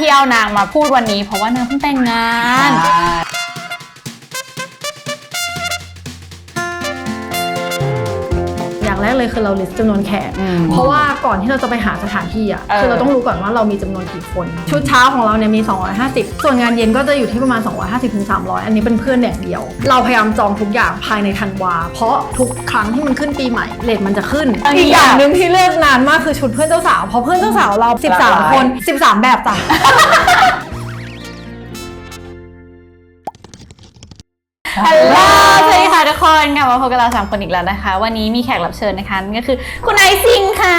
ที่เอานางมาพูดวันนี้เพราะว่านางเพิ่งแต่งงาน แรกเลยคือเรา list จำนวนแขกอืมเพราะว่าก่อนที่เราจะไปหาสถานที่อะเออคือเราต้องรู้ก่อนว่าเรามีจำนวนกี่คน ชุดเช้าของเราเนี่ยมี 250 ส่วนงานเย็นก็จะอยู่ที่ประมาณ 250ถึง300 อันนี้เป็นเพื่อนอย่างเดียว เราพยายามจองทุกอย่างภายในธันวา เพราะทุกครั้งที่มันขึ้นปีใหม่เลทมันจะขึ้นอันนี้อีกอย่างหนึ่งที่เลือกนานมากคือชุดเพื่อนเจ้าสาว เพราะเพื่อนเจ้าสาวเรา 13 คน 13 แบบจ้ะฮัลโหลสวัสดี ค่ะทุกคนกลับมาพบกับเราสามคนอีกแล้วนะคะ วันนี้มีแขกรับเชิญนะคะนั่นก็คือคุณไอซิงค่ะ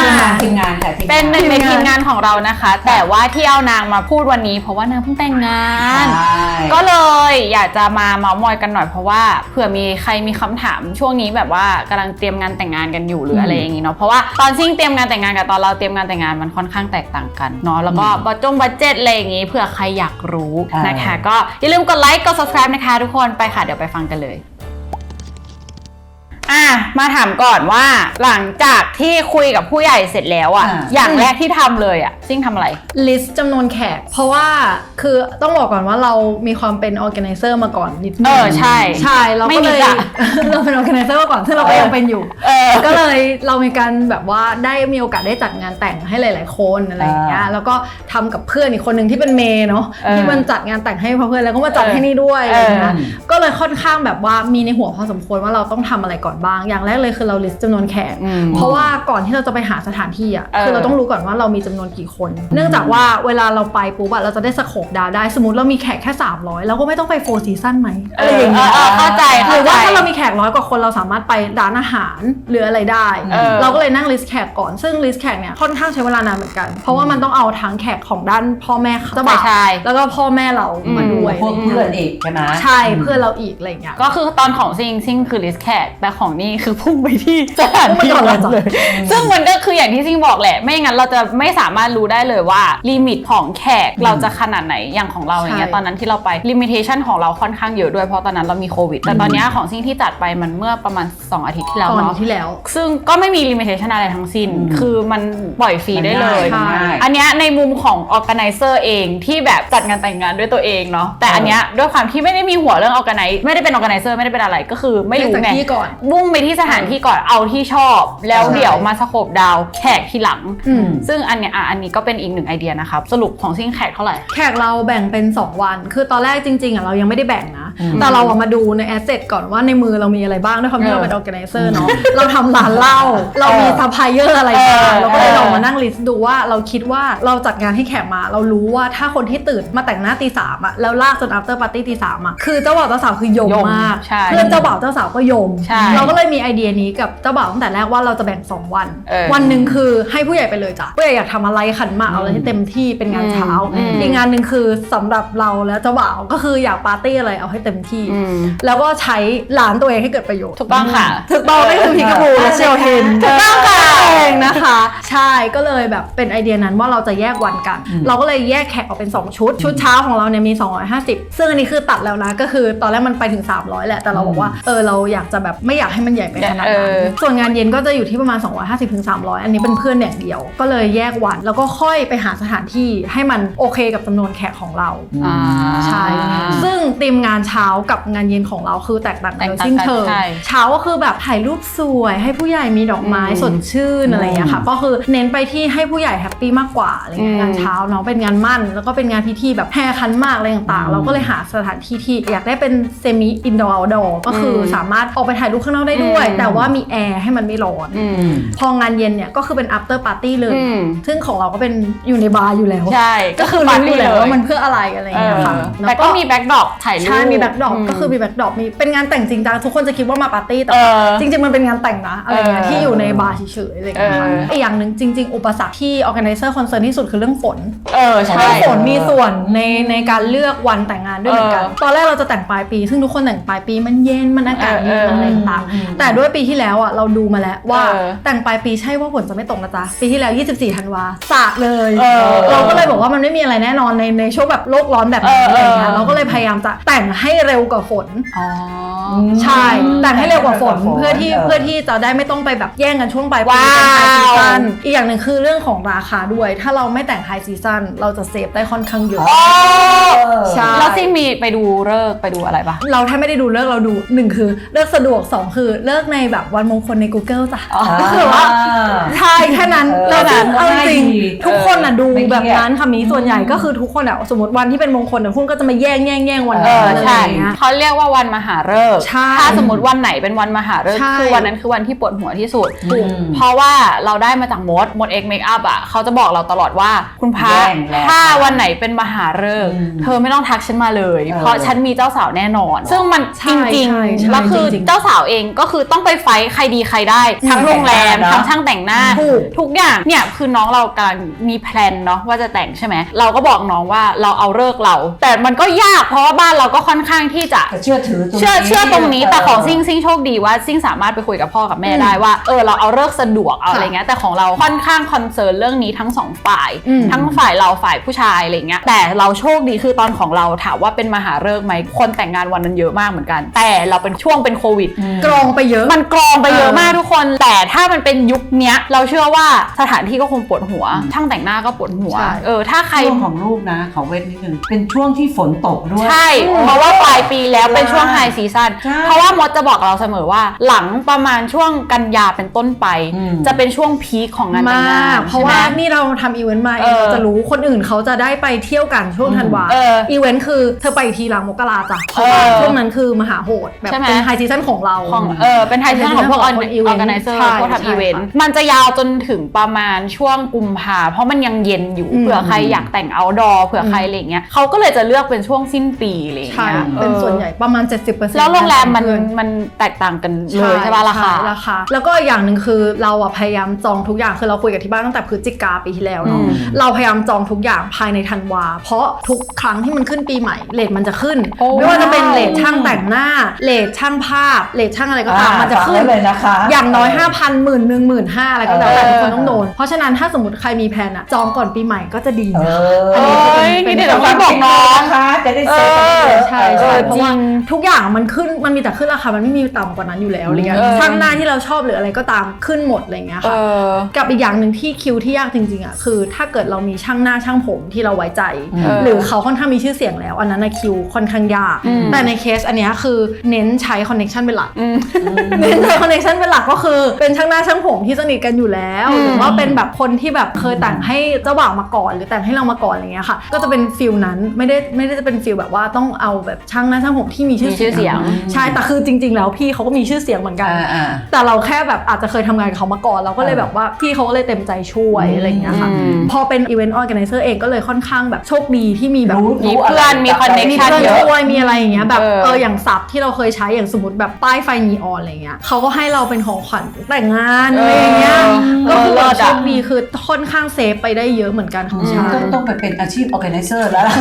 ทีมงานทีมงานค่ะทีมงานเป็นหนึ่งในทีมงานของเรานะคะ แต่ว่าที่เอานางมาพูดวันนี้ เพราะว่านางเพิ่งแต่งงานใช่ก็เลยอยากจะมาเมาส์มอยกันหน่อยเพราะว่าเผื่อมีใครมีคำถามช่วงนี้แบบว่ากำลังเตรียมงานแต่งงานกันอยู่หรืออะไรอย่างงี้เนาะเพราะว่าตอนซิ่งเตรียมงานแต่งงานกับตอนเราเตรียมงานแต่งงานมันค่อนข้างแตกต่างกันเนาะแล้วก็บัตจงบัตเจ็ตอะไรอย่างงี้เผื่อใครอยากรู้นะคะ ก็อย่าลืมกดไลค์กด subscribe นะคะ ทุกคนไปค่ะเดี๋ยวไปฟังกันเลย อะมาถามก่อนว่าหลังจากที่คุยกับผู้ใหญ่เสร็จแล้วอะอย่างแรกที่ทำเลยอะซิ่งทำอะไร ลิสต์จำนวนแขก เพราะว่าคือต้องบอกก่อนว่าเรามีความเป็น organizer มาก่อนนิดนึงเออใช่ใช่เราไม่ก็มีเลยจ้ะ เราเป็น organizer มาก่อนซึ่งเราก็ยังเป็นอยู่ เออ ก็เลยเรามีการแบบว่าได้มีโอกาสได้จัดงานแต่งให้หลาย ๆ คนอะไรอย่างเงี้ยแล้วก็ทำกับเพื่อนอีกคนหนึ่งที่เป็นเมย์เนาะเออที่มันจัดงานแต่งให้เพื่อนแล้วก็มาจัดเออให้นี่ด้วยอะไรอย่างเงี้ยเออก็เลยค่อนข้างแบบว่ามีในหัวพอสมควรว่าเราต้องทำอะไรก่อนบ้าง อย่างแรกเลยคือเรา list จำนวนแขกอืมเพราะว่าก่อนที่เราจะไปหาสถานที่อะเออคือเราต้องรู้ก่อนว่าเรามีจำนวนกี่คน เนื่องจากว่าเวลาเราไปปุ๊บอะเราจะได้สโคปดาวได้ สมมติเรามีแขกแค่ 300เราก็ไม่ต้องไปโฟร์ซีซั่นไหมอะไรอย่างเงี้ยเออเออเข้าใจหรือว่าเข้ใจถ้าเรามีแขกร้อยกว่าคนเราสามารถไปร้านอาหารหรืออะไรได้เออเราก็เลยนั่งลิสต์แขกก่อน ซึ่งลิสต์แขกเนี่ยค่อนข้างใช้เวลานานเหมือนกัน เพราะว่ามันต้องเอาทั้งแขกของด้านพ่อแม่เจ้าบ่าวใช่แล้วก็พ่อแม่เรามาด้วยพวกเพื่อนอีกใช่ไหมใช่เพื่อนเราอีกอะไรอย่างเงี้ยก็คือตอนของซิงซิงคือลิสแขกแต่ของนี่คือพุ่งไปที่สถานที่พุ่งไปก่อนเลยนั้นเลย ซึ่งมันก็คืออย่างที่ซิงบอกแหละ ไม่งั้นเราจะไม่สามารถรู้ได้เลยว่าลิมิตของแขกเราจะขนาดไหนอย่างของเราอย่างเงี้ยใช่ตอนนั้นที่เราไปลิมิเ t ชันของเราค่อนข้างเยอะด้วยเพราะตอนนั้นเรามีโควิดแต่ตอนเนี้ยของซิงที่จัดไปมันเมื่อประมาณ 2 อาทิตย์ที่แล้วตอนเนาะที่แล้ว ซึ่งก็ไม่มีลิมิเ t ชันอะไรทั้งสิ้นอืมคือมันปล่อยฟรีได้เลยมันง่ายอันเนี้ยในมุมของ organizer เองที่แบบจัดงานแต่งงานด้วยตัวเองเนาะแต่อันเนี้ยด้วยความที่ไม่ได้มีหัวเรื่อง organize ไม่ได้เป็น organizer ไม่ได้เป็นอะไรก็คือไม่รู้เลือกไงจากที่ก่อนมุ่งไปที่สถานที่ก่อนเอาที่ชอบ แล้วใช่เดี๋ยวมาสโคบดาวแขกทีหลัง อืม ซึ่งอันเนี้ยอะอันนี้ก็เป็นอีกหนึ่งไอเดียนะครับ สรุปของซิ่งแขกเท่าไหร่ แขกเราแบ่งเป็น 2 วัน คือตอนแรกจริงๆอะเรายังไม่ได้แบ่งนะอืม แต่เราอะมาดูในแอสเซทก่อนว่าในมือเรามีอะไรบ้างด้วยความที่เออเราเป็น organizer เนาะเราทำร้านเหล้าเรามีซัพพลายเออร์อะไรเออบ้างเราก็เลยเออลองมานั่งลิสต์ดูว่าเราคิดว่าเราจัดงานให้แขกมา เรารู้ว่าถ้าคนที่ตื่นมาแต่งหน้าตีสามอะแล้วลากจน after party ตีสามอะคือเจ้าบ่าวเจ้าสาวคือยมยมมากใช่เพื่อนเจ้าบ่าวเจ้าสาวก็ยม ใช่ เราก็เลยมีไอเดียนี้กับเจ้าบ่าวตั้งแต่แรกว่าเราจะแบ่งสองวัน เออวันหนึ่งคือให้ผู้ใหญ่ไปเลยจ้ะผู้ใหญ่อยากทำอะไรขันหมากเอาอะไรให้เต็มที่เป็นงานเช้าอืม อีกงานหนึ่งคือสำหรับเราและเจ้าบ่าวก็คืออยากปาร์ตี้อะไรเอาให้เต็มที่อืมแล้วก็ใช้ร้านตัวเองให้เกิดประโยชน์ ถูกต้องค่ะ ถูกต้องไม่คือพิกาบูและเชลเทนถูกต้องค่ะเองนะคะ ใช่ก็เลยแบบเป็นไอเดียนั้นว่าเราจะแยกวันกันอืมเราก็เลยแยกแขกออกเป็น 2 ชุด ชุดเช้าของเราเนี่ยมี 250 ซึ่งอันนี้คือตัดแล้วนะ ก็คือตอนแรกมันไปถึง 300 แหละ แต่เราบอกว่าเออเราอยากจะแบบไม่อยากให้มันใหญ่ไปขนาดเอนั้นอส่วนงานเย็นก็จะอยู่ที่ประมาณ 250ถึง300 อันนี้เป็นเพื่อนอย่างเดียว ก็เลยแยกวันแล้วก็ค่อยไปหาสถานที่ให้มันโอเคกับจำนวนแขกของเราอ่าใช่ซึ่งทีมงานเช้ากับงานเย็นของเราคือแตกต่างกันโดยสิ้นเชิงใช่เช้าก็คือแบบถ่ายรูปสวย ให้ผู้ใหญ่มีดอกไม้อืมสดชื่นอะไรอย่างเงี้ยค่ะ ก็คือเน้นไปที่ให้ผู้ใหญ่แฮปปี้มากกว่าอะไรเงี้อืยมงานเช้าเนาะเป็นงานมั่น แล้วก็เป็นงานพิธีแบบแห่คันหมากอะไรต่างๆ เราก็เลยหาสถานที่ที่อยากได้เป็นเซมิอินดอร์เอาดอร์ก็คืออมสามารถออกไปถ่ายรูปข้างนอกได้ด้วยอืมแต่ว่ามีแอร์ให้มันไม่ร้อนอืมพองานเย็นเนี่ยก็คือเป็น after party เลยอืมซึ่งของเราก็เป็นอยู่ในบาร์อยู่แล้วใช่ก็คือรู้อยู่แล้วว่ามันเพื่ออะไรอะไรอย่างเงี้ยค่ะเออล้วแต่ก็มีแบ็กดรอปถ่ายรูปใช่มีแบ็คดรอปมก็คือมีแบ็คดรอปมีเป็นงานแต่งจริงจังทุกคนจะคิดว่ามาปาร์ตี้แต่เออจริง ๆ มันเป็นงานแต่งนะอะไรเงี้ยเออที่อยู่ในบาร์เฉยๆอะไรเงี้ยค่ะเอออีกอย่างหนึ่งจริง ๆ อุปสรรคที่ organizer concern ที่สุดคือเรื่องฝนเออใช่เรื่องฝนมีส่วนในในการเลือกวันแต่งงานด้วยเหมือนกันเออตอนแรกเราจะแต่งปลายปี ซึ่งทุกคนแต่งปลายปีมันเย็นมันอากาศเย็นเออมันอะไรต่างอืมๆแต่ด้วยปีที่แล้วอะเราดูมาแล้วว่าเออแต่งปลายปีใช่ว่าฝนจะไม่ตกนะจ๊ะปีที่แล้ว 24ธันวาสาดเลยเออเราก็เลยบอกว่ามันไม่มีอะไรแน่นอนในในช่วงแบบโลกร้อนแบบนี้เอออะไรเงี้ยเออเราก็เลยพยายามจะแต่งให้เร็วกว่าฝน อ๋อ ใช่ แต่งให้เร็วกว่าฝนเพื่อที่เออเพื่อที่จะได้ไม่ต้องไปแบบแย่งกันช่วงปลายปีว้าวเป็นไฮซีซันอีกอย่างหนึ่งคือเรื่องของราคาด้วย ถ้าเราไม่แต่งไฮซีซันเราจะเซฟได้ค่อนข้างเยอะใช่แล้วซิ่งมีไปดูเลิกษ์ไปดูอะไรปะเราแทบไม่ได้ดูเลิกษ์เราดูหนึ่งคือเลิกษ์สะดวกสองคือเลิกษ์ในแบบวันมงคลใน Google จ้ะอ๋อก็คือว่าใช่แค่นั้นเออแล้วซึ่งเออเอาจริงง่ายดีทุกคนอะดูไม่เครียดแบบนั้นค่ะมีส่วนใหญ่ก็คือทุกคนอะสมมติวันที่เป็นมงคลอะคุณก็จะมาแย่งแย่งแย่งวันเอนั้นออะไรใช่อย่างเงี้ยเขาเรียกว่าวันมหาฤกษ์ใช่ถ้าสมมติวันไหนเป็นวันมหาฤกษ์ใช่คือวันนั้นคือวันที่ปวดหัวที่สุดอืมเพราะว่าเราได้มาจากมดมดเอ็กเมคอัพอะเขาจะบอกเราตลอดว่าคุณพระแย่งแล้วถ้าวันไหนเป็นมหาฤกษ์อืมเธอไม่ต้องทักฉันมาเลย เออเพราะฉันมีเจ้าสาวแน่นอน ซึ่งมันใช่จริงใช่ใช่ๆแล้วคือจริงๆเจ้าสาวเองก็คือต้องไปไฟท์ใครดีใครได้ ทั้งโรงแรมแต่งหน้าทั้งช่างแต่งหน้า ถูก ทุกอย่างเนี่ยคือน้องเรากำลังมีแพลนเนาะว่าจะแต่งใช่ไหมเราก็บอกน้องว่าเราเอาเลิกษ์เรา แต่มันก็ยากเพราะว่าบ้านเราก็ค่อนข้างที่จะแต่เชื่อถือตรงนี้เชื่อเชื่อตรงนี้แต่ของซิ่งซิ่งโชคดีว่าซิ่งสามารถไปคุยกับพ่อกับแม่ได้ว่าเออเราเอาเลิกษ์สะดวกเอาอะไรเงี้ยแต่ของเราค่อนข้างคอนเซิร์นเรื่องนี้ทั้งสองฝ่ายอืมทั้งฝ่ายเราฝ่ายผู้ชายอะไรเงี้ยแต่เราโชคดีคือตอนของเราถามว่าเป็นมหาฤกษ์ไหมคนแต่งงานวันนั้นเยอะมากเหมือนกัน แต่เราเป็นช่วงเป็นโควิดอืมกรองไปเยอะ มันกรองไปเยอะเออมากทุกคน แต่ถ้ามันเป็นยุคเนี้ยเราเชื่อว่าสถานที่ก็คงปวดหัวช่างแต่งหน้าก็ปวดหัวใช่เออถ้าใครช่วงของลูกนะขอเว้นนิดนึงเป็นช่วงที่ฝนตกด้วยใช่เพราะว่าปลายปีแล้วเป็นช่วงไฮซีซันใช่เพราะว่ามดจะบอกเราเสมอว่า หลังประมาณช่วงกันยาเป็นต้นไป อืม จะเป็นช่วงพีคของงานแต่งงามานกเพราะว่าใช่ไหม นี่เราทำอีเวนต์มาเอเองอเราจะรู้คนอื่นเขาจะได้ไปเที่ยวกันช่วงธันวาเอออีเวนต์คือเธอไปอีกทีหลังมกราจ้ะเพเอราะอว่าช่วงนั้นคือมหาโหดแบบใช่ไหม เป็นไฮซีซั่นของเรา ของเออเป็นไทยที่ของพวกอของคน event อแกไนเซอร์ใช่พวกทำใช่อีเวนต์ค่ะมันจะยาวจนถึงประมาณช่วงกุมภาเพราะมันยังเย็นอยู่อืมเผื่อใครอยากแต่งเอาดอเผื่อใครอะไรอย่างเงี้ยเขาก็เลยจะเลือกเป็นช่วงสิ้นปีอะไรอย่างใช่เงี้ยเป็นออส่วนใหญ่ประมาณ 70%แล้วโรงแรมมันเพื่อนมันแตกต่างกันเลยใช่ป่ะราคาใช่ราคา แล้วก็อย่างหนึ่งคือเราอะพยายามจองทุกอย่างคือเราคุยกับที่บ้านตั้งแต่พฤศจิกาปีที่แล้วเนาะอืมเราพยายามจองทุกอย่างภายในธันวา เพราะทุกครั้งที่มันขึ้นปีใหม่เลทมันจะขึ้นโอ้ไม่ว่าจะเป็นเลทช่างแต่งหน้าเลทช่างภาพเลทช่างอะไรก็ตามอ่ามันจะขึ้นฟังไว้เลยนะคะ อย่างน้อย5,000หมื่นหนึ่งหมื่นห้าอะไรก็แล้วแต่เออทุกคนต้องโดน เพราะฉะนั้นถ้าสมมติใครมีแพลนอะจองก่อนปีใหม่ก็จะดีเอนะออันนี้จะเป็นเอ้ยเป็นนี่เดี๋ยวต้องบอกน้องนะคะจะได้เซฟกันเยอะใช่เอใช่อเพราะว่าจริงทุกอย่างมันขึ้นมันมีแต่ขึ้นราคา มันไม่มีต่ำกว่านั้นอยู่แล้วอะไรเงี้ยเออช่างหน้าที่เราชอบหรืออะไรก็ตามขึ้นหมดอะไรเงี้ยเอค่ะอกับอีกอย่างหนึ่งที่คิวที่ยากจริงๆอะคือ ถ้าเกิดเรามีช่างหน้าช่างผมที่เราไว้ใจอืมเออหรือเขาค่อนข้างมีชื่อเสียงแล้ว อันนั้นนะคิวค่อนข้างยากอืมแต่ในเคสอันเนี้ยคือเน้นใช้คอนเน็ชันเป็นหลักอืมเน้นใช้คอนเน็ชันเป็นหลักก็คือเป็นช่างหน้าช่างผมที่สนิทกันอยู่แล้วอืมหรือว่าเป็นแบบคนที่แบบเคยแต่งให้เจ้าบ่าวมาก่อน หรือแต่งให้เรามาก่อนอะไรเงี้ยค่ะ ก็จะเป็นฟิลนั้นไม่ได้ไม่ได้จะเป็นฟิลแบบว่าต้องเอาแบบช่างหน้าช่างผมที่มีชื่อมีชื่อเสียงใช่แต่คือจริง ๆ แล้วพี่เขาก็มีชื่อเสียงเหมือนกัน อ่าอ่าแต่เราแค่แบบอาจจะเคยทำงานกับเขามาก่อน เราก็เลยแบบว่าพี่เขาก็เลยเต็มใจช่วยอืมอะไรอย่างเงี้ยค่ะ อืม พอเป็นอีเวนต์ออแกไนเซอร์เองก็เลยค่อนข้างแบบโชคดีที่มีแบบรู้ มีรู้เพื่อนะไรมี connection มีชัดเพื่อนเยอะ ช่วยมีอะไรอย่างเงี้ยแบบเออ เอออย่างซับที่เราเคยใช้อย่างสมมติแบบป้ายไฟนีออนอะไรเงี้ยเขาก็ให้เราเป็นของขวัญแต่งงานอะไรอย่างเงี้ยเออก็คือเลิแบบศโชอะคดีคือค่อนข้างเซฟไปได้เยอะเหมือนกันของอืมชาก็ต้องไปเป็นอาชีพ organizer แล้วล่ะ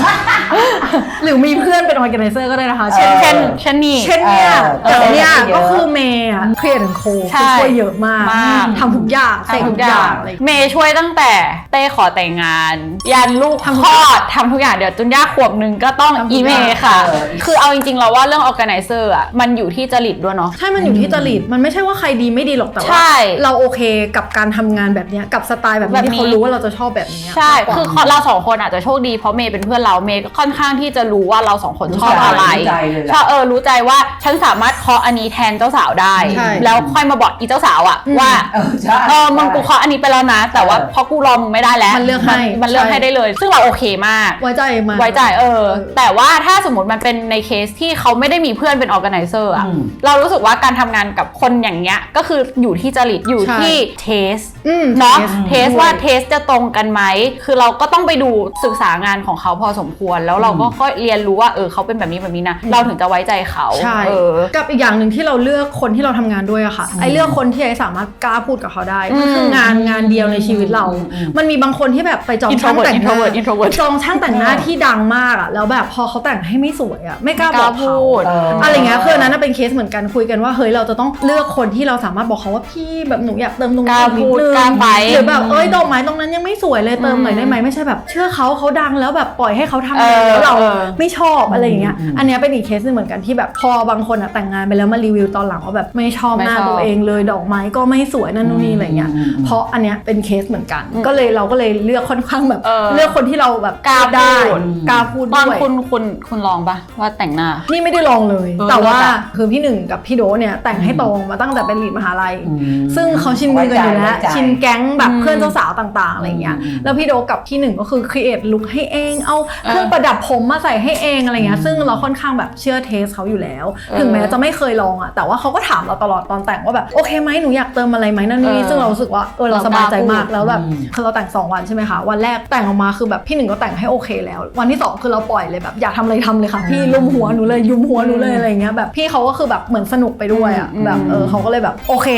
หรือมีเพื่อนเป็นออแกไนเซอร์ก็ได้นะคะ เช่นเช่นเช่นนี่ เช่นเนี่ยเออแต่เนี่ยเยอะก็คือเมย์อะเครียดโคใช่ช่วยเยอะมากมาก ทำทุกอย่างเสกทุกอย่างอะไรอย่างเงี้ยเมย์ช่วยตั้งแต่เต้ขอแต่งงาน ยันลูกทำทุคกลอย่างอดทำทุกอย่างเดี๋ยวจนย่าขวบหนึ่งก็ต้องทำทุกอีเมอย่างย์ค่ะเออ คือเอาจริงๆเราว่าเรื่อง organizer อะมันอยู่ที่จริตด้วยเนาะ ใช่มันอยู่ที่จริตมันไม่ใช่ว่าใครดีไม่ดีหรอกแต่ใช่ ว่าเราโอเคกับการทำงานแบบเนี้ยกับสไตล์แบบแบบนี้นี้ที่เขารู้ว่าเราจะชอบแบบนี้ใช่ มากกว่า คือเราสองคนอาจจะโชคดีเพราะเมย์เป็นเพื่อนเราเมย์ก็ค่อนข้างที่จะรู้ว่าเราสองคนรู้ชอบใจอะไรรู้ใจเลยแหละ ชอบเออรู้ใจว่าฉันสามารถเคาะอันนี้แทนเจ้าสาวได้ ใช่ แล้วค่อยมาบอกอีเจ้าสาวอะอืมว่า เออใช่ เออมึงกูเคาะอันนี้ไปแล้วนะ แต่ว่าเออ พอกูรอมึงไม่ได้แล้วมันเลือกให้มันเลือกใช่ ให้ได้เลย ซึ่งเราโอเคมาก ไว้ใจมา ไว้ใจเออ แต่ว่าถ้าสมมติมันเป็นในเคสที่เขาไม่ได้มีเพื่อนเป็น organizer อะอืม เรารู้สึกว่าการทำงานกับคนอย่างเงี้ยก็คืออยู่ที่จริตอยู่ใช่ ที่เทสอืม เนาะทสเทสว่าเทสจะตรงกันไหมคือเราก็ต้องไปดูศึกษางานของเขาพอสมควร แล้วเราก็ค่อยเรียนรู้ว่าเออเขาเป็นแบบนี้แบบนี้นะเราถึงจะไว้ใจเขาใช่เออกับอีกอย่างหนึ่งที่เราเลือกคนที่เราทำงานด้วยอะค่ะไอ้เลือกคนที่ไอ้สามารถกล้าพูดกับเขาได้มันคือมงานงานเดียวในชีวิตเราอืมอืมมันมีบางคนที่แบบไปจองช่าง Introvert แต่งหน้า Introvert Introvert จองช่างแต่งหน้าที่ดังมากอะแล้วแบบพอเขาแต่งให้ไม่สวยอะไม่กล้าบอกเขาพูดเอออะไรเงี้ยคืออันนั้นนะเป็นเคสเหมือนกันคุยกันว่าเฮ้ยเราจะต้องเลือกคนที่เราสามารถบอกเขาว่าพี่แบบหนูอยากเติมตรงนี้กล้าอีกนิพูดดนึงกล้าไปหรือแบบเอ้ยดอกไม้ตรงนั้นยังไม่สวยเลยเติมหน่อยได้ไหมไม่ใช่แบบ เชื่อเขาเขาดังแล้วแบบปล่อยให้เขาทำเออแล้วเราเออไม่ชอบอะไรอย่างเงี้ยอืมอันเนี้ยเป็นอีกเคสหนึงเหมือนกันที่แบบพอบางคนอะแต่งงานไปแล้วมารีวิวตอนหลังว่าแบบไม่ชอบไม่หน้าชอบตัวเองเลยดอกไม้ก็ไม่สวยนั่นนู่นนี่อะไรเงี้ยอืมอืมเพราะอันเนี้ยเป็นเคสเหมือนกัน ก็เลยเราก็เลยเลือกค่อนข้างแบบ เออเลือกคนที่เราแบบกล้าได้พูดกล้าพูดตอนด้วย คุณคุณคุณลองปะว่าแต่งหน้า นี่ไม่ได้ลองเลย เออแต่ว่าเลิศอะ คือพี่หนึ่งกับพี่โดเนี่ยแต่งให้ตรงมาตั้งแต่เป็นลีดมหาลัย อืม ซึ่งเขาชินมือกันอยู่แล้วไว้ใจชินแก๊งแบบอืมเพื่อนเจ้าสาวต่างๆอะไรเงี้ย อืมแล้วพี่โดกับพี่หนึ่งก็คือครีเอทลุคให้เอง เอาเครื่องประดับผมมาใส่ให้เองอะไรเงี้ย ซึ่งเราค่อนข้างแบบเชื่อเทสเขาอยู่แล้วเออถึงแม้จะไม่เคยลองอะแต่ว่าเขาก็ถามเราตลอดตอนแต่งว่าแบบโอเคไหมหนูอยากเติมอะไรไหมนั่นนี่เออซึ่งเรารู้สึกว่าเออเราเราสบายใจกล้าพูดมากแล้วแบบอืมคือเราแต่งสองวันใช่ไหมคะวันแรกแต่งออกมาคือแบบพี่หนึ่งก็แต่งให้โอเคแล้ว วันที่สองคือเราปล่อยเลยแบบอยากทำอะไรทำเลยค่ะพี่ลุมหัวหนูเลยยุมหัวหนูเลยอะไรเงี้ยแบบพี่เขาก็คือแบบเหมือนสนุกไปด้วยอะอืมแบบเออเขาก็เลยแบบโอเค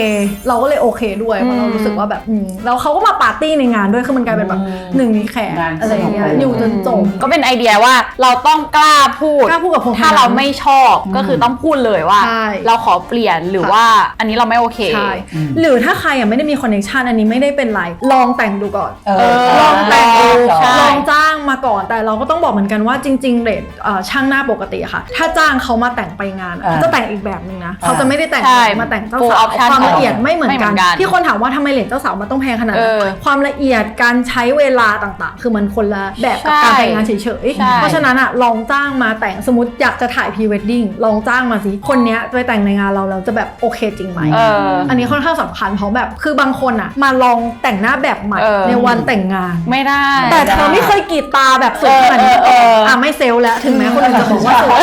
เราก็เลยโอเคด้วยเพราะเรารู้สึกว่าแบบอืมแล้วเขาก็มาปาร์ตี้ในงานด้วยคือมันกลายเป็นแบบอืมหนึ่งมีแขกงานอะไรอย่างเงี้ยสนุกเลยอยู่จนจบก็เป็นไอเดียว่าเราต้องกล้าพูดกล้าพูดกับคนถ้าเราไม่ชอบก็คือต้องพูดเลยว่า ใช่เราขอเปลี่ยนหรือว่าอันนี้เราไม่โอเค ใช่อืมหรือถ้าใครอะไม่ได้มีคอนเนคชันอันนี้ไม่ได้เป็นไร ลองแต่งดูก่อนเอเอออลองแต่งดู ใช่ ลองจ้างมาก่อนแต่เราก็ต้องบอกเหมือนกันว่าจริง ๆเรทเอ่อช่างหน้าปกติอะค่ะ ถ้าจ้างเขามาแต่งไปงานอะอ่าเขาจะแต่งอีกแบบนึงนะเขาจะไม่ได้แต่งใช่มาแต่งเจ้า full สาว option ความละเอียดไม่เหมือนไม่เหมืกัอน นกันที่คนถามว่าทำไมเรทเจ้าสาวมันต้องแพงขนาดนั้นเออความละเอียดการใช้เวลาต่างๆ คือมันคนละแบบกับใช่การแต่งงานเฉยใช่ ๆเพราะฉะนั้นอะลองจ้างมาแต่งสมมติอยากจะถ่ายพรีเวดดิ้งลองจ้างมาสิ คนเนี้ยไปแต่งในงานเราแล้วจะแบบโอเคจริงไหมเอออันนี้ค่อนข้างสำคัญเพราะแบบคือบางคนอะมาลองแต่งหน้าแบบใหม่เออ ในวันแต่งงาน ไม่ได้ แต่เธอไม่เคยกรีดตาแบบสวยขนาดนี้เออเออเอออ่อะไม่เซลล์แล้วถึงแม้คนอื่นจะบอกว่าสวย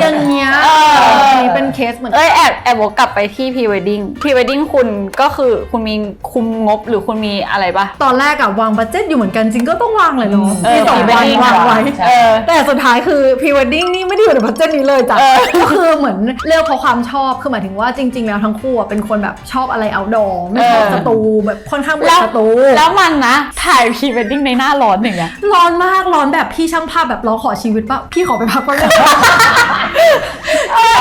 อย่างเงี้ยเออ อันนี้เป็นเคสเหมือนกัน เอ้ยแอบแอบวกกลับไปที่พรีเวดดิ้งพรีเวดดิ้งคุณก็คือคุณมีคุมงบหรือคุณมีอะไรปะ ตอนแรกอะวางบัตเจ็ตอยู่เหมือนกันจริงก็ต้องวางเลยเนาะเออมีสองวัน pre-wedding วางไว้ ใช่ เออ แต่สุดท้ายคือพรีเวดดิ้งนี่ไม่ได้อยู่ในบัตเจ็ตนี้เลยจ้ะเออก็คือเหมือนเลือกเพราะความชอบคือหมายถึงว่าจริง ๆ แล้วทั้งคู่อะเป็นคนแบบชอบอะไรเอาดอไม่ชอบเออสตูแบบค่อนข้างเบื่แล้อวสตูแล้วมันนะ ถ่ายพรีเวดดิ้งในหน้าร้อนอย่างเงี้ยร้อนมากร้อนแบบพี่ช่างภาพแบบร้องขอชีวิตปะพี่ขอไปพักแป๊บนึง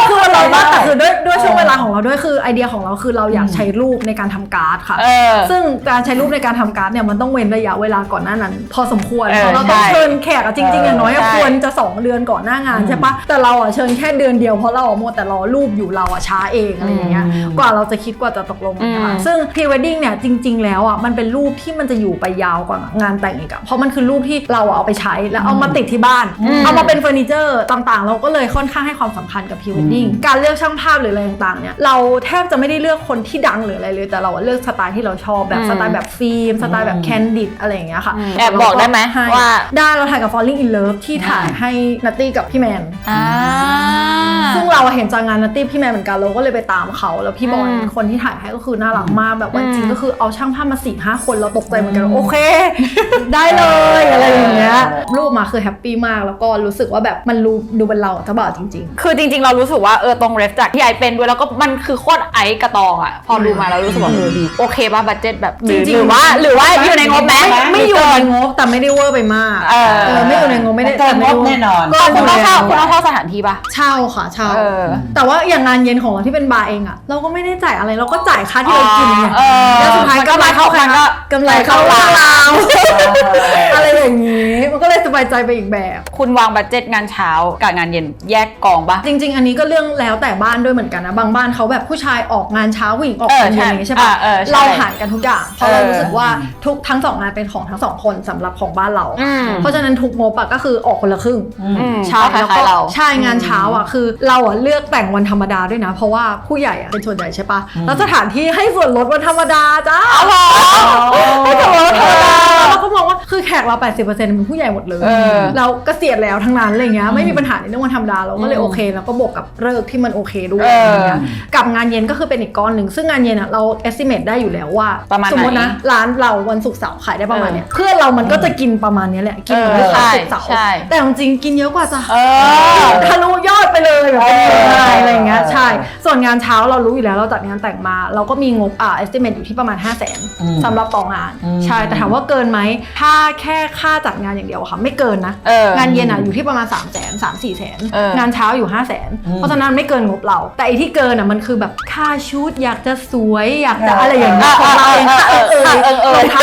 คือมันร้อนมากแต่คือด้วยด้วยช่วงเวลาของเราด้วยคือไอเดียของเราคือเราอยากใช้รูปในการทำการ์ดค่ะเออซึ่งการใช้รูปในการทำการ์ดเนี่ยมันต้องเว้นระยะเวลาก่อนหน้านั้น พอสมควรเออเพราะเราต้องใช่เชิญแขกอะจริงๆอย่างน้อยอะใช่ควรจะ 2 เดือนก่อนหน้างานใช่ปะแต่เราอะเชิญแค่เดือนเดียวเพราะเราอะมัวแต่รอรูปอยู่เราอะช้าเองอะไรอย่างเงี้ยอืมกว่าเราจะคิดกว่าจะตกลงนะคะอืมซึ่งพรีเวดดิ้งเนี่ยจริง ๆ แล้วอะมันเป็นรูปที่มันจะอยู่ไปยาวกว่างานแต่งอีกอะเพราะมันคือรูปที่เราอะเอาไปใช้แล้วเอามาติดที่บ้าน เอามาเป็นเฟอร์นิเจอร์ต่างๆ เราก็เลยค่อนข้างให้ความสำคัญกับพรีเวดดิ้งการเลือกช่างภาพหรืออะไรต่างๆเนี่ยเราแทบจะไม่ได้เลือกคนที่ดังหรืออะไรเลย แต่เราอะเลือกสไตล์ที่เราชอบแบบอืมสไตล์แบบฟิล์มสไตล์แบบแคนดิดอะไรอย่างเงี้ยค่ะอืมแอบบอกได้ไหมให้ว่าได้เราถ่ายกับ Falling in Love ที่ถ่ายให้นัตตี้กับพี่แมนอ่า ซึ่งเราอะเห็นจากงานนัตตี้พี่แมนเหมือนกันเราก็เลยไปตามเขาแล้วพี่บอลอืมคนที่ถ่ายให้ก็คือน่ารักมากแบบวันอืมจริงก็คือเอาช่างภาพมาสี่ห้าคนเราตกใจเหมือนกันว่าโอเค ได้เลยอะไรอย่างเงี้ยรูปมาคือแฮปปี้มากแล้วก็รู้สึกว่าแบบมันรู้ดูเป็นเราอะเจ้าบ่าวจริง คือจริงๆ เรารู้สึกว่าเออตรงเรฟจากที่ไอเป็นด้วยแล้วก็มันคือโคตรไอกระตองอะพอดูมาแล้วรู้สึกว่าเออดีโอเคป่ะบัตเจ็ตแบบหรือจริงๆ หรือว่าหรือว่าอยู่ในงบไหมๆไม่อยู่ในงบแต่ไม่ได้เวอร์ไปมากเออ เออไม่อยู่ในงบไม่ได้เกินงบต่ไม่แน่นอน ก็คุณยู่ต้องในเช่างคุณต้องเช่าสถานที่ป่ะเช่าค่ะเช่าเออ แต่ว่าอย่างงานเย็นของเราที่เป็นบาร์เองอะเราก็ไม่ได้จ่ายอะไรเราก็จ่ายค่าที่เรากินไงเออแล้วสุดท้ายมันก็กำไรเข้าใครมันก็กำไรเข้าเราอะไร อย่างนี้ มันก็เลยสบายใจไปอีกแบบ คุณวางบัตเจ็ตงานเช้ากับงานเย็นแยกกองป่ะจริง ๆ อันนี้ก็เรื่องแล้วแต่บ้านด้วยเหมือนกันนะ บางบ้านเขาแบบผู้ชายออกงานเช้าผู้หญิงออกเอองานเย็นใช่อย่างนี้ใช่ปะอ่าเออใช่เราหารกันทุกอย่างเพราะเราเออรู้สึกว่าทุกทั้งสองงานเป็นของทั้งสองคนสำหรับของบ้านเรา อืม เพราะฉะนั้นทุกงบอะก็คือออกคนละครึ่ง อืมใช่ก็คแล้วล้าก็ยๆเรา ใช่งานเช้าอะคือ เราอะเลือกแต่งวันธรรมดาด้วยนะ เพราะว่าผู้ใหญ่อะเป็นส่วนใหญ่ใช่ปะแล้วสถานที่ให้ส่วนลดวันธรรมดาจ้าเอาเหรอให้ส่วนลดวันธรรมดา เราก็มองว่าคือแขกเรา 80%เป็นผู้ใหญ่หมดเลย เออ เราเกษียณแล้วทั้งนั้นอะไรเงี้ยไม่มีปัญหาในเรื่องวันธรรมดาเราก็เลยอืมโอเค แล้วก็บวกกับเลิกษ์ที่มันโอเคด้วยเออออะไรเงี้ยกับงานเย็นก็คือเป็นอีกก้อนหนึ่งซึ่งงานเย็นอะเรา estimate ได้อยู่แล้วว่าประมาณสมมติไหนนะร้านเราวันศุกร์เสาร์ขายได้ประมาณเนี้ยเพื่อนเรามันก็จะกินประมาณเนี้ยแหละกินเหมือนลูกค้าเออศุกร์เสาร์ใช่ แต่จริงๆกินเยอะกว่าจ้ะ เออ ทะลุยอดไปเลยแบบเป็นเออเงินอะไรอะไรอย่างเงี้ยใช่ ส่วนงานเช้าเรารู้อยู่แล้วเราจัดงานแต่งมา เราก็มีงบอ่า estimate อยู่ที่ประมาณ 5 0 0 0 0นอืมสำหรับต่องาน อืม ใช่ แต่ถามว่าเกินไหมถ้าแค่ค่าจัดงานอย่างเดียวอะค่ะ ไม่เกินนะเอองานเย็นอะอยู่ที่ประมาณ3 0 0 0 0 0 3 4แสนเอองานเช้าอยู่5 0 0 0 0 0อืมเพราะฉะนั้นไม่เกินงบเรา แต่ไอที่เกินอะมันคือแบบค่าชุดอยากจะสวยอยากจะเออออะไรอย่างเงี้ยเอขอองเราเองเออเออเออเออรองเท้า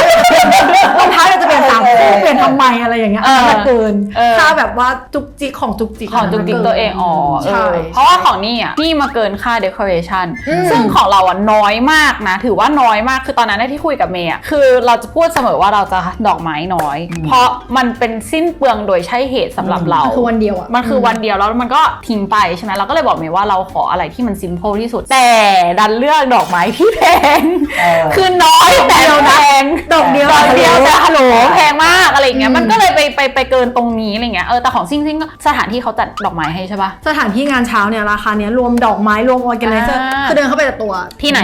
รองเท้าเราจะเปลี่ยนสามคู่เปลี่ยนทำไมอะไรอย่างเงี้ยเอออันนั้นเกินเออค่าแบบว่าจุกจิกของจุกจิกของจุกจิกตัวเองอ๋อเอใช่อเพราะว่าของนี่อะนี่มาเกินค่า decoration อืมซึ่งของเราอะน้อยมากนะ ถือว่าน้อยมากคือตอนนั้นที่คุยกับเมย์อะคือเราจะพูดเสมอว่าเราจะดอกไม้น้อย เพราะมันเป็นสิ้นเปลืองโดยใช่เหตุสำหรับเรา มันคือวันเดียวอะมันคือวันเดียวแล้วมันก็ทิ้งไปใช่ไหมเราก็เลยบอกเมย์ว่าเราขออะไรที่มัน simple ที่สุด แต่ดันเลือกดอกไม้ที่แพงเออคือน้อยแต่แพงดอกเดียวดอกเดียวแต่ฮัลโหลแพงมากอะไรอย่างเงี้ยอืมมันก็เลยไปไปไปเกินตรงนี้อะไรเงี้ยเออแต่ของซิ่งซิ่งก็สถานที่เขาจัดดอกไม้ให้ใช่ปะสถานที่งานเช้าเนี่ยราคาเนี้ยรวมดอกไม้รวมออแกไนเซอร์อ่าคือเดินเข้าไปแต่ตัวที่ไหน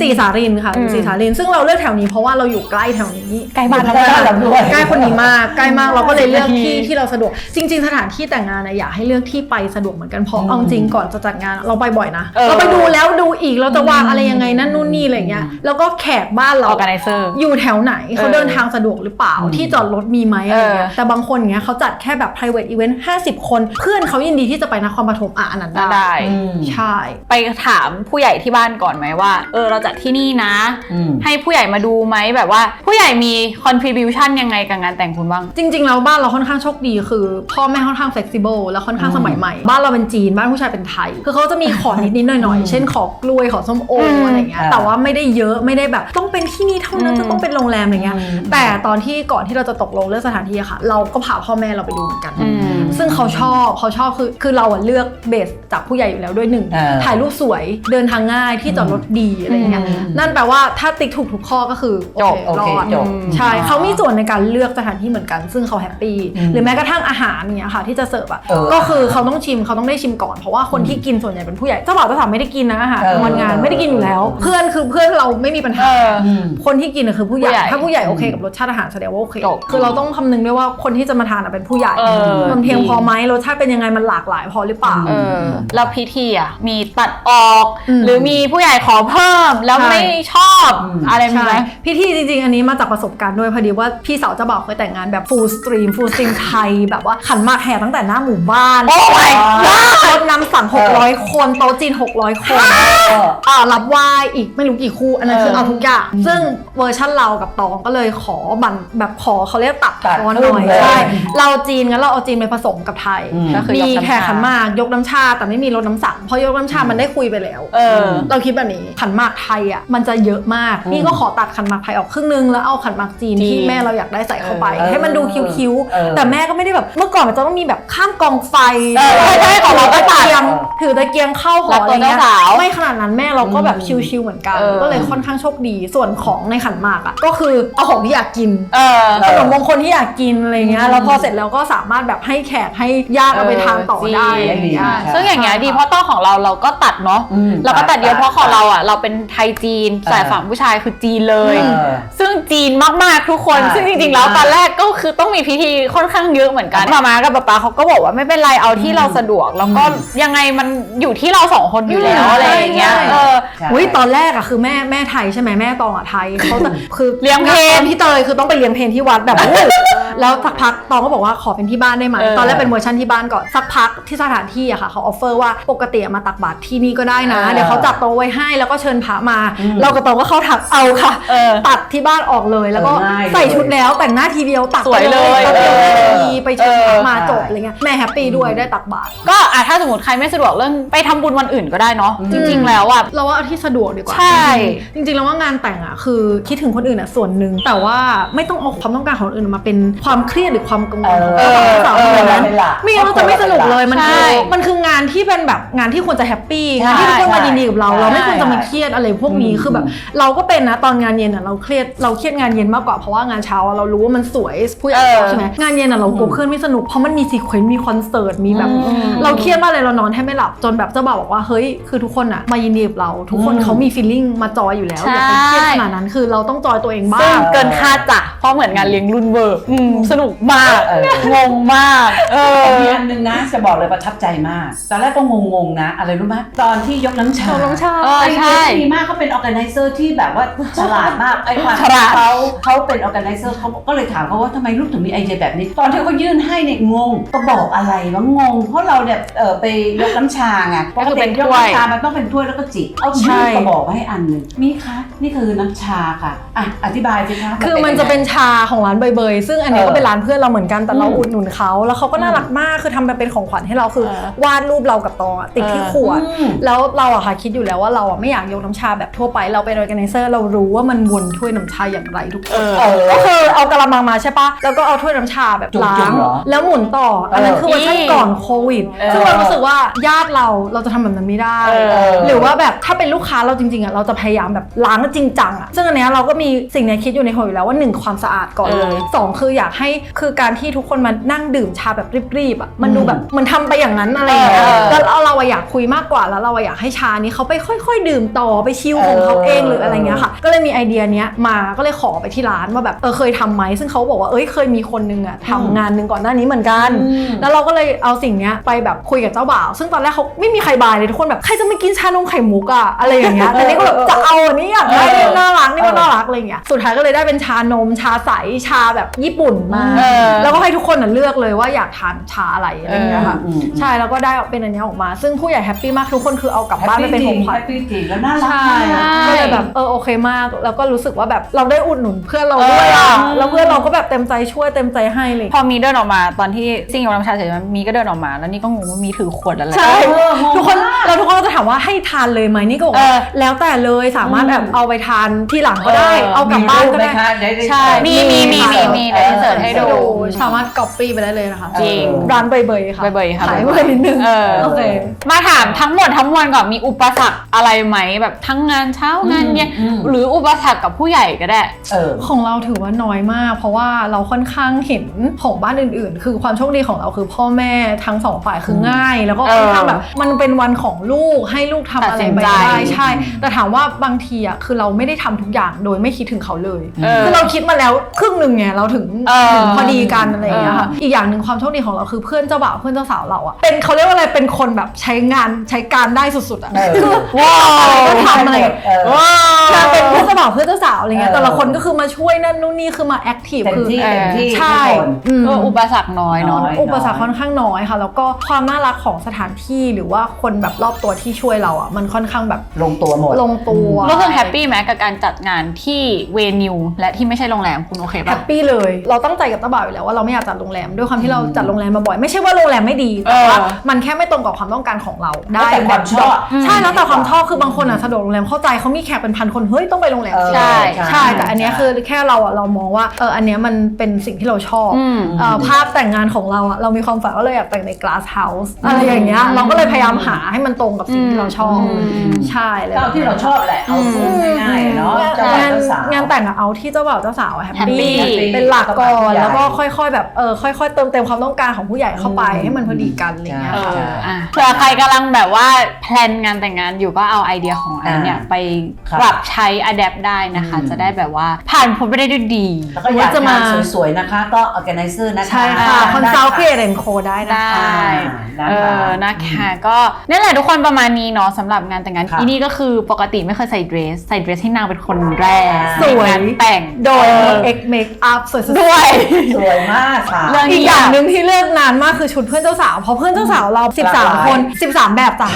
สีสารินค่ะอืมสีสารินซึ่งเราเลือกแถวนี้เพราะว่าเราอยู่ใกล้แถวนี้ใกล้บ้านเราใกล้บ้านเราด้วยใกล้คนนี้มากใกล้มากเราก็เลยเลือกสิบนาทีที่ที่เราสะดวก จริง ๆ สถานที่แต่งงานนะอยากให้เลือกที่ไปสะดวกเหมือนกันเพราะอืมเอาจริงก่อนจะจัดงานเราไปบ่อยนะเออเราไปดูแล้วดูอีกเราจะวางอะไรยังไงนั่นนู่นนี่อะไรเงี้ยแล้วก็แขกบ้านเรา organizer อยู่แถวไหนเขาเออเดินทางสะดวกหรือเปล่าอืมที่จอดรถมีไหมอะไรเงี้ยเออแต่บางคนเงี้ยเขาจัดแค่แบบ private event 50 คน เพื่อนเขายินดีที่จะไปนครปฐมอะอันนั้นได้ได้อืมใช่ไปถามผู้ใหญ่ที่บ้านก่อนไหมว่า เออเราจัดที่นี่นะอืมให้ผู้ใหญ่มาดูไหมแบบว่า ผู้ใหญ่มี contribution ยังไงกับงานแต่งคุณบ้าง จริง ๆ แล้วบ้านเราค่อนข้างโชคดีคือ พ่อแม่ค่อนข้าง flexible แล้วค่อนข้างอืมสมัยใหม่ บ้านเราเป็นจีน บ้านผู้ชายเป็นไทย คือเขาจะมีขอนิดๆหน่อยอืมๆเช่นขอกล้วยขอส้มโออืมอะไรเงี้ยอ่าแต่ว่าไม่ได้เยอะไม่ได้แบบต้องเป็นที่นี่เท่านั้นอืมจะต้องเป็นโรงแรมอะไรเงี้ยอืมแต่ตอนที่ก่อนที่เราจะตกลงเรื่องสถานที่อะค่ะ เราก็พาพ่อแม่เราไปดูเหมือนกันอืมซึ่งเขาชอบเขาชอบคือคือเราอะเลือกเบสจากผู้ใหญ่อยู่แล้วด้วยหนึ่งเออถ่ายรูปสวยเดินทางง่ายที่จอดรถดีอะไรเงี้ยอืมนั่นแปลว่าถ้าติ๊กถูกทุกข้อก็คือจบโอเครอดโอเคจบใช่เขามีส่วนในการเลือกสถานที่เหมือนกัน ซึ่งเขาแฮปปี้อืมหรือแม้กระทั่งอาหารเนี่ยค่ะที่จะเสิร์ฟอะเออก็คือเขาต้องชิมเขาต้องได้ชิมก่อนเพราะว่าคนที่กินส่วนใหญ่เป็นผู้ใหญ่เจ้าบ่าวเจ้าสาวไม่ได้กินนะอาหารเออวันงานไม่ได้กินอยู่แล้ว เพื่อนคือเพื่อนเราไม่มีปัญหาเอออืมคนที่กินอะคือผู้ใหญ่ผู้ใหญ่ถ้าผู้ใหญ่โอเคกับรสชาติอาหารแสดงว่าโอเคจบคือเราต้องคำนึงด้วยว่าคนที่จะมาทานอะเป็นผู้ใหญ่เออมันเพียงพอไหมรสชาติเป็นยังไงมันหลากหลายพอหรือเปล่าเออแล้วพิธีอะมีตัดออกอืมหรือมีผู้ใหญ่ขอเพิ่มแล้วใช่ไม่ชอบอืมอะไรมีใช่ไหมพิธีจริงๆ อันนี้มาจากประสบการณ์ด้วยพอดีว่าพี่สาวเจ้าบ่าวเคยแต่งงานแบบฟูลสตรีมฟูลสตรีมไทย แบบว่าขันหมากแห่ตั้งแต่หน้าหมู่บ้านโอ้ my god รถน้ำสั่ง 600 คน โต๊ะจีน 600 คนเอออ่ารับไหว้อีกไม่รู้กี่คู่ อันนั้นเออคือเอาทุกอย่าง ซึ่งเวอร์ชั่นเรากับตองก็เลยขอบันแบบขอเขาเรียกตัดตัดทอนหน่อยครึ่งเลยใช่เราจีนงั้นเราเอาจีนไปผสมกับไทยอืมก็คือมียกน้ำชาแขกขันหมากยกน้ำชาแต่ไม่มีรถน้ำสั่งเพราะยกน้ำชามันได้คุยไปแล้วเออเราคิดแบบนี้ขันหมากไทยอะมันจะเยอะมากอืมนี่ก็ขอตัดขันหมากไทยออกครึ่งนึงแล้วเอาขันหมากจีนจีนที่แม่เราอยากได้ใส่เข้าไปเออให้มันดูคิ้วเออๆแต่แม่ก็ไม่ได้แบบเมื่อก่อนมันจะต้องมีแบบข้ามกองไฟเออใช่ใช่ของเราก็ตัดถือตะเกียงถือตะเกียงเข้าหอรับอะตัไรวเงี้ยเจ้าสาวไม่ขนาดนั้นแม่เราก็แบบอืมชิลๆเหมือนกันเออก็เลยค่อนข้างโชคดีส่วนของในขันหมากอะก็คือเอาของที่อยากกินเออขนมมงคลที่อยากกินอะไรเงี้ยแล้วพอเสร็จแล้วก็สามารถแบบให้แขกให้ญาติเอาไปทานต่อได้เอออะไรเงี้ยซึ่งอย่างเงี้ยดีเพราะโต๊ะของเราเราก็ตัดเนาะอืมเราก็ตัดเยอะตัดเพราะของเราอะเราเป็นไทยจีนเออสายฝั่งผู้ชายคือจีนเลยเออซึ่งจีนมากๆทุกคนอ่าซึ่งจริงๆ แล้วจีนมากตอนแรกก็คือต้องมีพิธีค่อนข้างเยอะเหมือนกันมามากับป๊าป๊าเขาก็บอกว่าไม่เป็นไรเอาที่เราสะดวก แล้วก็อืมยังไงมันอยู่ที่เราสองคนอยู่แล้วอืมอะไรอย่างเงี้ยใช่เออใช่อุ้ยตอนแรกอะคือแม่แม่ไทยใช่ไหมแม่ตองอะไทยเขาจะคือเลี้ยงเพลตอนพี่เตยคือต้องไปเลี้ยงเพลที่วัดแบบโอ้แล้วสักพักตองก็บอกว่าขอเป็นที่บ้านได้ไหมเออตอนแรกเป็นเวอร์ชันที่บ้านก่อนสักพักที่สถานที่อะค่ะเขาออฟเฟอร์ว่าปกติอะมาตักบาตรที่นี่ก็ได้นะเออเดี๋ยวเขาจัดโต๊ะไว้ให้แล้วก็เชิญพระมาอืมเรากับตองก็เข้าถักเอาค่ะเออตัดที่บ้านออกเลยแล้วก็เออง่ายใส่ชุดแล้วแต่งหน้าทีเดียวตักสวยเลยไปเลยเออทีไปเชิญพระมาเออจบอะไรเงี้ยแม่แฮปปี้ด้วยได้ตักบาตรก็อะถ้าสมมติใครไม่สะดวกเรื่องไปทำบุญวันอื่นก็ได้เนาะอืมจริง ๆ แล้วอะ เราว่าเอาที่สะดวกดีกว่าใช่ จริงๆจริงๆแล้วว่างานแต่งอะคือคิดถึงคนอื่นอะส่วนหนึ่งแต่ว่าไม่ต้องเอาความต้องการของคนอื่นมาเป็นความเครียดหรือความกังวลของเอเราอสาวเออคนนั้นเป็นหลักไม่งั้นเราจะไม่สนุกเลยมันคือใช่มันคืองานที่เป็นแบบงานที่ควรจะแฮปปี้ใช่งานที่ทุกคนมายินดีกับเรา ใช่ เราไม่ควรจะมาเครียดอะไรพวกนี้อืมคือแบบ เราก็เป็นนะตอนงานเย็นอะเราเครียดเราเครียดงานเย็นมากกว่าเพราะว่างานเช้าอะเรารู้ว่ามันสวยผู้ใหญ่เออใช่ไหมงานเย็นอะเรากลัวเพื่อนพื่อนไม่สนุกเพราะมันมีซีเควนต์มีคอนเสิร์ตมีแบบอืมเราเครียดมากเลยเรานอนแทบไม่หลับจนแบบเจ้าบ่าวบอกว่าเฮ้ยคือทุกคนอะมายินดีกับเรา ทุกคนอืมเขามีฟีลลิ่งมาจอยอยู่แล้วใช่อย่าไปเครียดขนาดนั้นคือเราต้องจอยตัวเองบ้าซึ่งงเกินคาดจ้ะเพราะเหมือนงานเลี้ยงรุ่นเวอร์อืมสนุกมากเอองงมากเออมีอันหนึงนะจะบอกเลยประทับใจมากตอนแรกก็งงๆนะ อะไรรู้ไหมตอนที่ยกน้ำชายกน้ำชาเออไอใช่เดียที่ดีมากเขาเป็น organizer ที่แบบว่าฉลาดมากไอ้ความฉลาดเขาเขาเป็น organizer เขาก็เลยถามเขาว่าทำไมลูกถึงมีไอเดียแบบนี้ ตอนที่เขายื่นให้เนี่ยงงก็บอกอะไรวะงง เพราะเราเนี่ยเออไปยกน้ำชาไงก็คือเป็นยกถ้วยน้ำชามันต้องเป็นถ้วยแล้วก็จิบเอาใช่ชื่อกระบอกมาให้อันหนึ่งมีคะนี่คือน้ำชาค่ะอะอธิบายสิคะคือมันจะเป็นชาของร้านเบยๆซึ่งอันเนี้ยเออก็เป็นร้านเพื่อนเราเหมือนกันแต่เราอืมอุดหนุนเขาแล้วเขาก็น่ารักมากคือทำไปเป็นของขวัญให้เราคือเออวาดรูปเรากับตองอะติดที่เออขวดอืมแล้วเราอะค่ะคิดอยู่แล้วว่าเราอะไม่อยากยกน้ำชาแบบทั่วไปเราเป็น organizer เรารู้ว่ามันวนถ้วยน้ำชาอย่างไรทุกคนเออเออก็คือเอากระมังมาใช่ปะแล้วก็เอาถ้วยน้ำชาแบบล้าจุ่งมๆเหรอ แล้วหมุนต่อ อันนั้นคือเวอร์ชันนี่ก่อนโควิดเออซึ่งเรารู้สึกว่าญาติเราเราจะทำแบบนั้นไม่ได้ เออ หรือว่าแบบถ้าเป็นลูกค้าเราจริงๆอะเราจะพยายามแบบล้างจริงจังอะซึ่งอันเนี้ยเราก็มีสิ่งเนี้ยคิดอยู่ในหัวอยู่แล้วว่าหนึ่งความสะอาดก่อนเลยเออสองคืออยากให้คือการที่ทุกคนมานั่งดื่มชาแบบรีบๆอะมันดูแบบเหมันทำไปอย่างนั้นอะไรอย่างเงี้ยเออ แล้วเราเราอะอยากคุยมากกว่าแล้วเราอะอยากให้ชานี้เขาไปค่อย ๆ ดื่มต่อไปชิลของเขาเองหรืออะไรเงี้ยค่ะ ก็เลยมีไอเดียเนี้ยมาก็เลยขอไปที่ร้านว่าแบบเออเคยทำไหมซึ่งเขาบอกว่าเอ้ยเคยมีคนนึงอะทำงานหนึ่งก่อนหน้านี้เหมือนกันอืมแล้วเราก็เลยเอาสิ่งเนี้ยไปแบบคุยกับเจ้าบ่าว ซึ่งตอนแรกเขาไม่มีใครบายเลยทุกคนแบบใครจะไม่กินชานมไข่มุกอะอะไรอย่างเงี้ยแต่นี่ก็แบบจะเอาอันนี้อยากได้เออน่ารักนี่ก็น่ารักอะไรเงี้ยสุดท้ายก็เลยได้เป็นชานมชาใสชาแบบญี่ปุ่นมาเออแล้วก็ให้ทุกคนน่ะเลือกเลยว่าอยากทานชาอะไรอะไรอย่างเงี้ยค่ะอืมอืมใช่แล้วก็ได้เป็นอันเนี้ยออกมา ซึ่งผู้ใหญ่แฮปปี้มากทุกคนคือเอากลับบ้านไปเป็นของขวัญแฮปปี้จริงแล้วน่ารักใช่มากก็เลยแบบเออโอเคมาก แล้วก็รู้สึกว่าแบบเราได้อุดหนุนเพื่อนเราด้วยเออะอแล้วเพื่อนเราก็แบบเต็มใจช่วยเต็มใจให้เลย พอมีเดินออกมาตอนที่ซิ่งยกน้ำชาเสร็จมีก็เดินออกมา แล้วนี่ก็งงว่ามีถือขวดอะไร ใช่เอองงทุกคนเราทุกคนก็จะถามว่าให้ทานเลยไหมนี่ก็บอกว่าเออแล้วแต่เลยสามารถแบบเอาไปทานที่หลังก็ได้ เออเอากลับบ้านก็ได้มีรูปหมคะได้ได้ใช่มีมีมีมีมีเดี๋ยวอินเสิร์ตให้ดูสามารถก๊อปปี้ไปได้เลยนะคะจริงร้านเบยๆค่ะเบยๆค่ะขายเบเบยยๆนิดนึงเออโอเคมาถามทั้งหมดทั้งมวลก่อนมีอุปสรรคอะไรไหมแบบทั้งงานเช้างานเย็นอืมหรืออุปสรรคกับผู้ใหญ่ก็ได้เออของเราถือว่าน้อยมาก เพราะว่าเราค่อนข้างเห็นของบ้านอื่น ๆ คือความโชคดีของเราคือพ่อแม่ทั้งสองฝ่ายคือง่าย แล้วก็ค่อนข้างแบบมันเป็นวันของลูกให้ลูกทำอะไรไปตัดสินใจได้ใช่ แต่ถามว่าบางทีอะคือเราไม่ได้ทำทุกอย่างโดยไม่คิดถึงเขาเลยเออคือเราคิดมาแล้วครึ่งหนึ่งไงเราถึงเออถึงพอดีกันอะไรอย่างเงี้ยค่ะเอออีอีกอย่างหนึ่งความโชคดีของเราคือเพื่อนเจ้าบ่าวเพื่อนเจ้าสาวเราอะเป็นเขาเรียกว่าอะไรเป็นคนแบบใช้งานใช้การได้สุดๆอะเออคือว้าวอะไรก็ทำอะไรเออว้าวใช่เป็นเพื่อนเจ้าบ่าวเพื่อนเจ้าสาวอะไรเงี้ยเออแต่ละคนก็คือมาช่วยนั่นนู่นนี่คือมาแอคทีฟเต็มคือ ที่เออเต็มที่ใช่ ทุกคน อืมเอออุปสรรคน้อยเนาะ น้อย อุปสรรคค่อนข้างน้อยค่ะ แล้วก็ความน่ารักของสถานที่หรือว่าคนแบบรอบตัวที่ช่วยเราอะมันค่อนข้างแบบลงตัวหมด ลงตัวรู้สึกแฮปปี้ไหมกับการจัดงานที่เวนิวและที่ไม่ใช่โรงแรมคุณโอเคแฮปะปปี้เลย เราตั้งใจกับเจ้าบ่าวอยู่แล้วว่าเราไม่อยากจัดโรงแรมด้วยความที่เราจัดโรงแรมมาบ่อยไม่ใช่ว่าโรงแรมไม่ดีแต่ว่าเออ มันแค่ไม่ตรงกับความต้องการของเราแล้วแต่ความชอบ ใช่แล้วแต่ความชอบคือบางคนอะสะดวกโรงแรมเข้าใจเขามีแขกเป็นพันคนเฮ้ยต้องไปโรงแรม เออสิใช่ ใช่ แต่อันเนี้ยคือแค่เราอะเรามองว่าเอออันเนี้ยมันเป็นสิ่งที่เราชอบอืมเอ่อภาพแต่งงานของเราอะเรามีความฝันว่าเราอยากแต่งใน glass house อะไรอย่างเงี้ยเราก็เลยพยายามหาให้มันตรงกับสิ่งที่เราชอบอืมใช่เลยก็เอาที่เราชอบแหละเอาพูดง่ายๆเนาะเจ้าบ่าวงานเจ้าสาวงานแต่งอะเอาที่เจ้าบ่าวเจ้าสาวแฮปปี้ happy เป็นหลักก่อนใหญ่แล้วก็ค่อยๆ แบบเออค่อย ๆ เติมเต็มความต้องการของผู้ใหญ่เข้าไปให้มันพอดีกันอะไรเงี้ยเอค่ะออะเผื่อใครกำลังแบบว่าแพลนงานแต่งงานอยู่ก็เอาไอเดียของไอเนี่ยอ่าไปครับปรับใช้อะแดปได้นะคะอืมจะได้แบบว่าผ่านพ้นไปได้ด้วยดีแล้วก็อยากจะมาสวยๆนะคะ ก็ organizer นะคะใช่ค่ะคอนซัลท์ครีเอทแอนโคได้นะได้อ่าเอนะคะอนะคะก็นี่แหละทุกคนประมาณนี้เนาะสำหรับงานแต่งงานครับอีนี่ก็คือปกติไม่เคยใส่เดรส ใส่เดรสให้นางเป็นคนแรกสวยในงานแต่งโดยเออเอ็กเมคอัพสวยสุดด้วยสวยมากค่ะเรื่องอีกอย่างหนึ่งที่เลือกนานมากคือชุดเพื่อนเจ้าสาวเพราะเพื่อนเจ้าสาวเราหลากหลาย13 คน 13 แบบจ้ะ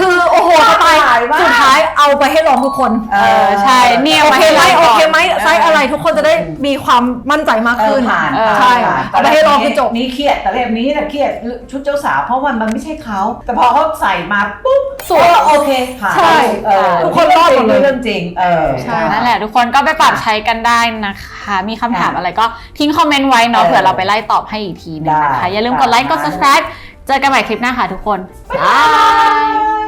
คือโอ้โหสไตล์หลากหลายมากสุดท้ายเอาไปให้ลองทุกคนเออใช่เนี่ยโอเคไหมาให้โอก่นเคไหมไซส์อะไรทุกคนจะได้มีความมั่นใจมากเออขึ้นผ่านเออใช่ผ่านเอาไปให้ลองคือจบนี้เครียดแต่เรื่องนี้นะเครียดชุดเจ้าสาวเพราะมันมันไม่ใช่เขาแต่พอเขาใส่มาปุ๊บสวยก็โอเคผ่านใช่เออทุกคนรอดหมดเลยเรื่องจริงเออใช่นั่นแหละทุกคนก็ไปปรับใช้กันได้นะคะ มีคำถามอะไรก็ทิ้งคอมเมนต์ไว้เนาะเออเผื่อเราไปไล่ตอบให้อีกทีหนึงนะคะได้อย่าลืมกดไลค์กด subscribe เจอกันใหม่คลิปหน้าค่ะทุกคน บ๊ายบาย